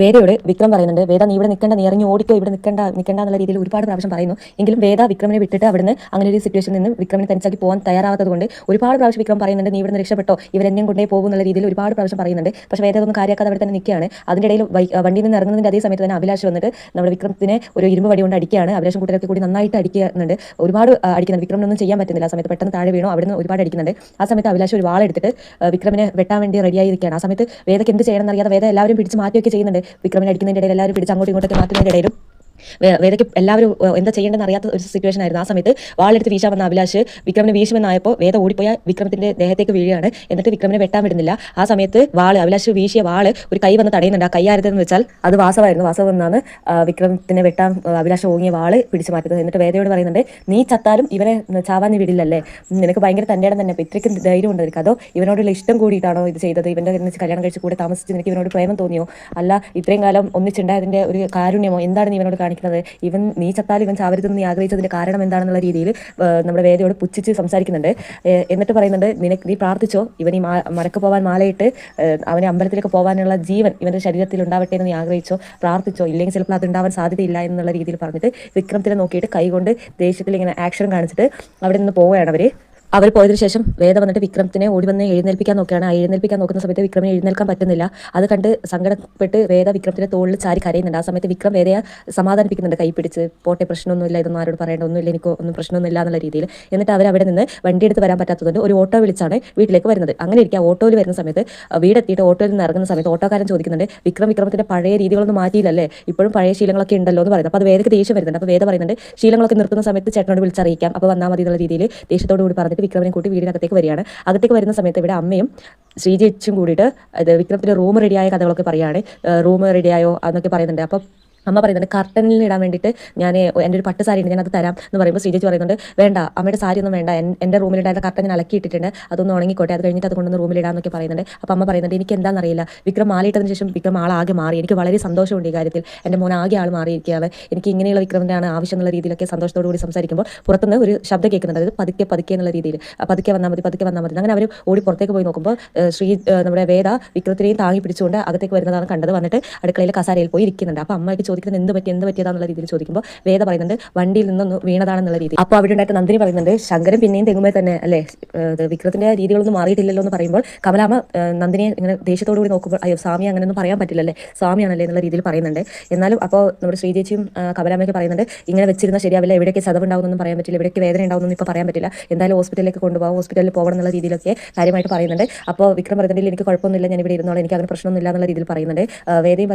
വേദയോട് വിക്രം പറയുന്നുണ്ട് വേദ നീ ഇവിടെ നിൽക്കേണ്ട നീ ഇറങ്ങി ഓടിക്കോ ഇവിടെ നിൽക്കേണ്ട നിൽക്കേണ്ട എന്നുള്ള രീതിയിൽ ഒരുപാട് പ്രാവശ്യം പറയുന്നു. എങ്കിലും വേദ വിക്രമിനെ വിട്ടിട്ട് അവിടുന്ന് അങ്ങനെ ഒരു സിറ്റുവേഷനിൽ നിന്ന് വിക്രമിനെ തനിച്ചാക്കി പോകാൻ തയ്യാറാവാത്തത് കൊണ്ട് ഒരുപാട് പ്രാവശ്യം വിക്രം പറയുന്നുണ്ട് നീ ഇവിടുന്ന് രക്ഷപ്പെട്ടോ? ഇവരെന്നെയും കൊണ്ടേ പോകും എന്നുള്ള രീതിയിൽ ഒരുപാട് പ്രാവശ്യം പറയുന്നുണ്ട്. പക്ഷേ വേദ ഒന്നും കാര്യമാക്കാതെ അവിടെ തന്നെ നിൽക്കുകയാണ്. അതിന്റെ ഇടയിൽ വണ്ടിയിൽ നിന്ന് ഇറങ്ങുന്നതിന്റെ അതേ സമയത്ത് തന്നെ അഭിലാഷ് വന്നിട്ട് നമ്മുടെ വിക്രമത്തിനെ ഒരു ഇരുമ്പ് വടി കൊണ്ട് അടിക്കുകയാണ്. അഭിലാഷം കൂട്ടരൊക്കെ കൂടി നന്നായിട്ട് അടിക്കുന്നുണ്ട്. ഒരുപാട് അടിക്കുന്നത് വിക്രമിനൊന്നും ചെയ്യാൻ പറ്റുന്നില്ല. ആ സമയത്ത് പെട്ടെന്ന് താഴെ വീണോ. അവിടുന്ന് ഒരുപാട് അടിക്കുന്നുണ്ട്. ആ സമയത്ത് അഭിലാഷ് ഒരു വാളെടുത്തിട്ട് വിക്രമിനെ വെട്ടാൻ വേണ്ടി റെഡിയായിരിക്കുകയാണ് ആ സമയത്ത് വേദയ്ക്ക് എന്ത് ചെയ്യണം എന്നറിയാതെ വേദ എല്ലാവരും പിടിച്ച് മാറ്റിയൊക്കെ ചെയ്യുന്നുണ്ട്. വിക്രമിനെ അടിക്കുന്നതിന്റെ ഇടയിൽ എല്ലാവരും പിടിച്ച് അങ്ങോട്ടും ഇങ്ങോട്ടൊക്കെ മാറ്റുന്നതിന്റെ ഇടയിലും വേദയ്ക്ക് എല്ലാവരും എന്താ ചെയ്യേണ്ടെന്ന് അറിയാത്ത ഒരു സിറ്റുവേഷൻ ആയിരുന്നു. ആ സമയത്ത് വാളെടുത്ത് വന്ന അഭിലാഷ് വിക്രമിനെ വീശുമെന്നായപ്പോൾ വേദ ഓടിപ്പോയ വിക്രമത്തിന്റെ ദേഹത്തേക്ക് വീഴുകയാണ്. എന്നിട്ട് വിക്രമിനെ വെട്ടാൻ വിടുന്നില്ല. ആ സമയത്ത് വാൾ അഭിലാഷ് വീശിയ വാൾ ഒരു കൈ വന്ന് തടയുന്നുണ്ട്. ആ കൈ ആരുതെന്ന് വെച്ചാൽ അത് വാസവായിരുന്നു. വാസവ് എന്നാണ് വിക്രമത്തിനെ വെട്ടാൻ അഭിലാഷ് ഓങ്ങിയ വാൾ പിടിച്ചു മാറ്റുന്നത് എന്നിട്ട് വേദയോട് പറയുന്നുണ്ട് നീ ചത്താലും ഇവനെ ചാവാൻ നീ വിടില്ലല്ലേ? നിനക്ക് ഭയങ്കര തന്റെ തന്നെ. അപ്പോൾ ഇത്രയ്ക്കും ധൈര്യം ഉണ്ട് നിനക്ക്. അതോ ഇവനോടുള്ള ഇഷ്ടം കൂടിയിട്ടാണോ ഇത് ചെയ്തത്? ഇവന്റെ കല്യാണം കഴിച്ച് കൂടെ താമസിച്ച് നിനക്ക് ഇവനോട് പ്രേമം തോന്നിയോ? അല്ല ഇത്രയും കാലം ഒന്നിച്ചുണ്ടായതിന്റെ ഒരു കാരുണ്യമോ? എന്താണ് നീ ഇവനോട് കാണിക്കുന്നത്. ഇവൻ നീ ചത്താൽ ഇവൻ ചാവരുതെന്ന് നീ ആഗ്രഹിച്ചതിന്റെ കാരണം എന്താണെന്നുള്ള രീതിയിൽ നമ്മുടെ വേദയോട് പുച്ഛിച്ച് സംസാരിക്കുന്നുണ്ട്. എന്നിട്ട് പറയുന്നുണ്ട് നിനക്ക് നീ പ്രാർത്ഥിച്ചോ? ഇവൻ ഈ മടക്ക് പോവാൻ മാലയിട്ട് അവനെ അമ്പലത്തിലേക്ക് പോകാനുള്ള ജീവൻ ഇവന്റെ ശരീരത്തിൽ ഉണ്ടാവട്ടെ എന്ന് നീ ആഗ്രഹിച്ചോ? പ്രാർത്ഥിച്ചോ? ഇല്ലെങ്കിൽ ചിലപ്പോൾ അത് ഉണ്ടാവാൻ സാധ്യതയില്ല എന്നുള്ള രീതിയിൽ പറഞ്ഞിട്ട് വിക്രമത്തിനെ നോക്കിയിട്ട് കൈകൊണ്ട് ദേഷ്യത്തിൽ ഇങ്ങനെ ആക്ഷൻ കാണിച്ചിട്ട് അവിടെ നിന്ന് പോവുകയാണ് അവർ. അവർ പോയതിനു ശേഷം വേദ വന്നിട്ട് വിക്രമത്തിനെ ഓടി വന്ന് എഴുന്നേൽപ്പിക്കാൻ നോക്കുകയാണ്. ആ എഴുന്നേൽപ്പിക്കാൻ നോക്കുന്ന സമയത്ത് വിക്രമിനെ എഴുന്നേൽക്കാൻ പറ്റുന്നില്ല. അത് കണ്ട് സങ്കടപ്പെട്ട് വേദ വിക്രമത്തിന്റെ തോളിൽ ചാരി കരയുന്നുണ്ട്. ആ സമയത്ത് വിക്രം വേദയെ സമാധാനിപ്പിക്കുന്നുണ്ട് കൈ പിടിച്ച് പോട്ടെ പ്രശ്നമൊന്നുമില്ല ഇതൊന്നും ആരോട് പറയേണ്ട ഒന്നുമില്ല എനിക്ക് ഒന്നും പ്രശ്നമൊന്നുമില്ല എന്നുള്ള രീതിയിൽ. എന്നിട്ട് അവർ അവിടെ നിന്ന് വണ്ടി എടുത്ത് വരാൻ പറ്റാത്തതുകൊണ്ട് ഒരു ഓട്ടോ വിളിച്ചാണ് വീട്ടിലേക്ക് വരുന്നത്. അങ്ങനെ ഇരിക്കുക ഓട്ടോയിൽ വരുന്ന സമയത്ത് വീടെത്തിയിട്ട് ഓട്ടോയിൽ നിന്ന് ഇറങ്ങുന്ന സമയത്ത് ഓട്ടോക്കാരൻ ചോദിക്കുന്നുണ്ട് വിക്രം വിക്രമത്തിന്റെ പഴയ രീതികളൊന്നും മാറ്റിയില്ലല്ലേ? ഇപ്പോഴും പഴയ ശീലങ്ങളൊക്കെ ഉണ്ടല്ലോ എന്ന് പറയുന്നത് അപ്പോൾ അത് വേദയ്ക്ക് ദേഷ്യം വരുന്നുണ്ട്. അപ്പോൾ വേദ പറയുന്നുണ്ട് ശീലങ്ങളൊക്കെ നിർത്തുന്ന സമയത്ത് ചേട്ടനോട് വിളിച്ചറിയിക്കാം. അപ്പോൾ വന്നാൽ മതി എന്നുള്ള രീതിയിൽ ദേഷ്യത്തോട് കൂടി പറഞ്ഞിട്ട് വിക്രമിനെ കൂട്ടി വീടിനകത്തേക്ക് വരികയാണ്. അകത്തേക്ക് വരുന്ന സമയത്ത് ഇവിടെ അമ്മയും ശ്രീജിച്ചും കൂടിയിട്ട് അത് വിക്രമത്തിന്റെ റൂം റെഡിയായ കഥകളൊക്കെ പറയുകയാണ്. റൂം റെഡിയായോ എന്നൊക്കെ പറയുന്നുണ്ട്. അപ്പം അമ്മ പറയുന്നുണ്ട് കർട്ടനിൽ ഇടാൻ വേണ്ടിയിട്ട് ഞാൻ എന്റെ ഒരു പട്ട് സാരി ഉണ്ട് ഞാൻ അത് തരാം എന്ന് പറയുമ്പോൾ ശ്രീജിച്ച് പറയുന്നുണ്ട് വേണ്ട അമ്മയുടെ സാരി ഒന്നും വേണ്ട എന്റെ റൂമിലുണ്ടായിരുന്ന കർട്ടൻ ഞാൻ അലക്കിയിട്ടിട്ടുണ്ട് അതൊന്ന് ഉണങ്ങിക്കോട്ടെ അത് കഴിഞ്ഞിട്ട് അത് റൂമിൽ റൂമിലിടാന്നൊക്കെ പറയുന്നുണ്ട്. അപ്പോൾ അമ്മ പറയുന്നുണ്ട് എനിക്ക് എന്താണെന്നറിയില്ല വിക്രം മാലയിട്ടതിന് ശേഷം വിക്രം ആളാകെ മാറി എനിക്ക് വളരെ സന്തോഷമുണ്ട് ഈ കാര്യത്തിൽ എന്റെ മോൻ ആകെ ആൾ മാറിയിരിക്കുകയാണ് എനിക്ക് ഇങ്ങനെയുള്ള വിക്രമിന്റെയാണ് ആവശ്യം എന്നുള്ള രീതിയിലൊക്കെ സന്തോഷത്തോടു കൂടി സംസാരിക്കുമ്പോൾ പുറത്തുനിന്ന് ഒരു ശബ്ദം കേൾക്കുന്നുണ്ട് അതായത് പതുക്കെ പതുക്കെ എന്നുള്ള രീതിയിൽ പതുക്കെ വന്നാൽ മതി പതുക്കെ വന്നാൽ മതി അങ്ങനെ അവർ ഓടി പുറത്തേക്ക് പോയി നോക്കുമ്പോൾ ശ്രീ നമ്മുടെ വേദ വിക്രത്തിനെയും താങ്ങി പിടിച്ചുകൊണ്ട് അകത്തേക്ക് വരുന്നതാണ് കണ്ടത് വന്നിട്ട് അടുക്കളയിൽ കസാരയിൽ പോയി ഇരിക്കുന്നുണ്ട്. അപ്പോൾ അമ്മയ്ക്ക് ചോദിക്കുന്നത് എന്ത് പറ്റി എന്ത് പറ്റിയതാണെന്നുള്ള രീതിയിൽ ചോദിക്കുമ്പോൾ വേദ പറയുന്നുണ്ട് വണ്ടിയിൽ നിന്നൊന്ന് വീണതാണെന്നുള്ള രീതി അപ്പോൾ അവിടെ ഉണ്ടായിട്ട് നന്ദിനി പറയുന്നുണ്ട് ശങ്കരൻ പിന്നെയും തെങ്ങുമേ തന്നെ അല്ലേ? വിക്രത്തിന്റെ രീതികളൊന്നും മാറിയിട്ടില്ലല്ലോ എന്ന് പറയുമ്പോൾ കമലാമ്മ ഏഹ്, നന്ദിനിയെ ഇങ്ങനെ ദേഷ്യത്തോടു കൂടി നോക്കുമ്പോൾ അയ്യോ സ്വാമി അങ്ങനെയൊന്നും പറയാൻ പറ്റില്ലല്ലേ? സ്വാമിയാണല്ലേ എന്നുള്ള രീതിയിൽ പറയുന്നുണ്ട്. എന്നാലും അപ്പോൾ നമ്മുടെ ശ്രീജേച്ചിയും കമലാമയൊക്കെ പറയുന്നുണ്ട് ഇങ്ങനെ വെച്ചിരുന്ന ശരിയാവില്ല എവിടെയൊക്കെ ചതവുണ്ടാവുന്നൊന്നും പറയാൻ പറ്റില്ല എവിടെയൊക്കെ വേദന ഉണ്ടാവുന്നൊന്നും ഇപ്പോൾ പറയാൻ പറ്റില്ല. എന്തായാലും ഹോസ്പിറ്റലിലേക്ക് കൊണ്ടുപോകാം ഹോസ്പിറ്റലിൽ പോകണം എന്നുള്ള രീതിയിലൊക്കെ കാര്യമായിട്ട് പറയുന്നുണ്ട്. അപ്പോൾ വിക്രം പറയുന്നുണ്ടെങ്കിൽ എനിക്ക് കുഴപ്പമൊന്നുമില്ല ഞാൻ ഇവിടെ ഇരുന്നോളാം എനിക്ക് അങ്ങനെ പ്രശ്നമൊന്നുമില്ല എന്നുള്ള രീതിയിൽ പറയുന്നുണ്ട്. വേദയും